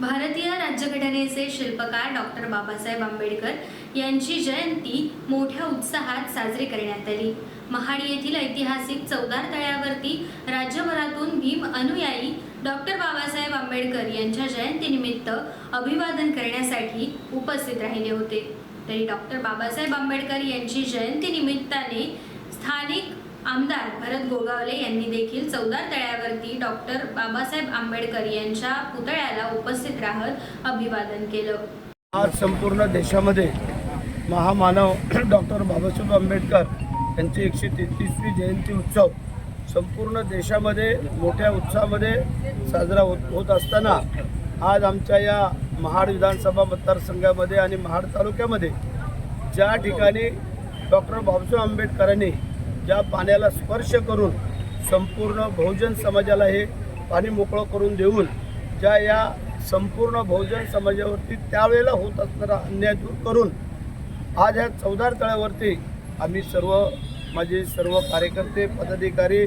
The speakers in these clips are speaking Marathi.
भारतीय राज्यघटनेचे शिल्पकार डॉक्टर बाबासाहेब आंबेडकर यांची जयंती मोठ्या उत्साहात साजरी करण्यात आली. महाड येथील ऐतिहासिक चौदार तळ्यावरती राज्यभरातून भीम अनुयायी डॉक्टर बाबासाहेब आंबेडकर यांच्या जयंतीनिमित्त अभिवादन करण्यासाठी उपस्थित राहिले होते. तरी डॉक्टर बाबासाहेब आंबेडकर यांची जयंती निमित्ताने स्थानिक आमदार भरत गोगावले यांनी देखील चौदार तळ्यावरती डॉक्टर बाबासाहेब आंबेडकर यांच्या पुतळ्याला उपस्थित राहत अभिवादन केलं. आज संपूर्ण देशामध्ये महामानव डॉक्टर बाबासाहेब आंबेडकर यांची एकशे तेहतीसवी जयंती उत्सव संपूर्ण देशामध्ये मोठ्या उत्साहामध्ये साजरा होत होत असताना आज आमच्या या महाड विधानसभा मतदारसंघामध्ये आणि महाड तालुक्यामध्ये ज्या ठिकाणी डॉक्टर बाबासाहेब आंबेडकरांनी ज्या पाण्याला स्पर्श करून संपूर्ण बहुजन समाजाला हे पाणी मोकळं करून देऊन ज्या या संपूर्ण बहुजन समाजावरती त्यावेळेला होत असणारा अन्याय दूर करून आज ह्या चौदार तळ्यावरती आम्ही सर्व माझे सर्व कार्यकर्ते पदाधिकारी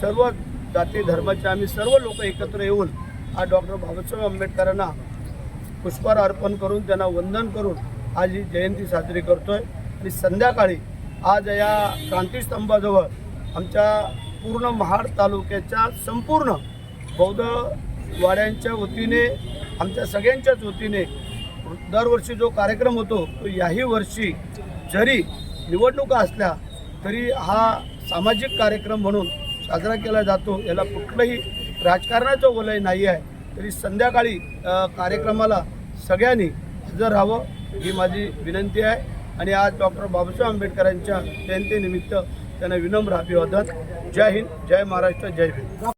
सर्व जाती धर्माचे आम्ही सर्व लोक एकत्र येऊन आज डॉक्टर बाबासाहेब आंबेडकरांना पुष्पहार अर्पण करून त्यांना वंदन करून आज ही जयंती साजरी करतोय. आणि संध्याकाळी आज या क्रांतीस्तंभाजवळ आमच्या पूर्ण महाड तालुक्याच्या संपूर्ण बौद्ध वाड्यांच्या वतीने आमच्या सगळ्यांच्याच वतीने दरवर्षी जो कार्यक्रम होतो तो याही वर्षी जरी निवडणुका असल्या तरी हा सामाजिक कार्यक्रम म्हणून साजरा केला जातो. याला कुठलंही राजकारणाचं वलय नाही आहे. तरी संध्याकाळी कार्यक्रमाला सगळ्यांनी हजर राहावं ही माझी विनंती आहे. आणि आज डॉक्टर बाबासाहेब आंबेडकरांच्या जयंतीनिमित्त त्यांना विनम्र अभिवादन. जय हिंद जय महाराष्ट्र जय भीम.